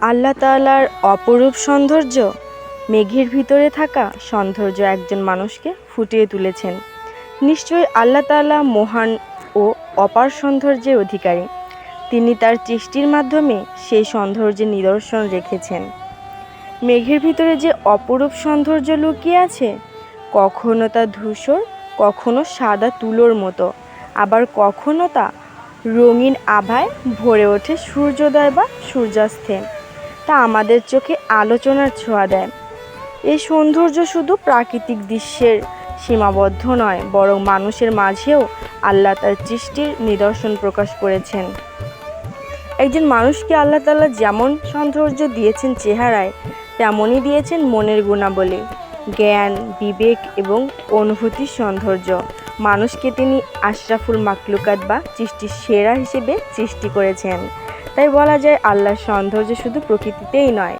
আল্লাহ তাআলার অপরূপ সৌন্দর্য, মেঘের ভিতরে থাকা সৌন্দর্য একজন মানুষকে ফুটিয়ে তুলেছেন। নিশ্চয়ই আল্লাহ তাআলা মহান ও অপার সৌন্দর্যের অধিকারী। তিনি তার সৃষ্টির মাধ্যমে সেই সৌন্দর্যের নিদর্শন রেখেছেন। মেঘের ভিতরে যে অপরূপ সৌন্দর্য লুকিয়ে আছে, কখনো তা ধূসর, কখনো সাদা তুলোর মতো, আবার কখনো তা রঙিন আভায় ভরে ওঠে সূর্যোদয় বা সূর্যাস্তে। তা আমাদের চোখে আলোচনার ছোঁয়া দেয়। এই সৌন্দর্য শুধু প্রাকৃতিক দৃশ্যের সীমাবদ্ধ নয়, বরং মানুষের মাঝেও আল্লাহ তার সৃষ্টির নিদর্শন প্রকাশ করেছেন। একজন মানুষকে আল্লাহ তাআলা যেমন সৌন্দর্য দিয়েছেন চেহারায়, তেমনই দিয়েছেন মনের গুণাবলী, জ্ঞান, বিবেক এবং অনুভূতির সৌন্দর্য। মানুষকে তিনি আশরাফুল মাকলুকাত বা সৃষ্টির সেরা হিসেবে সৃষ্টি করেছেন। তাই বলা যায় আল্লাহর সৌন্দর্য শুধু প্রকৃতিতেই নয়।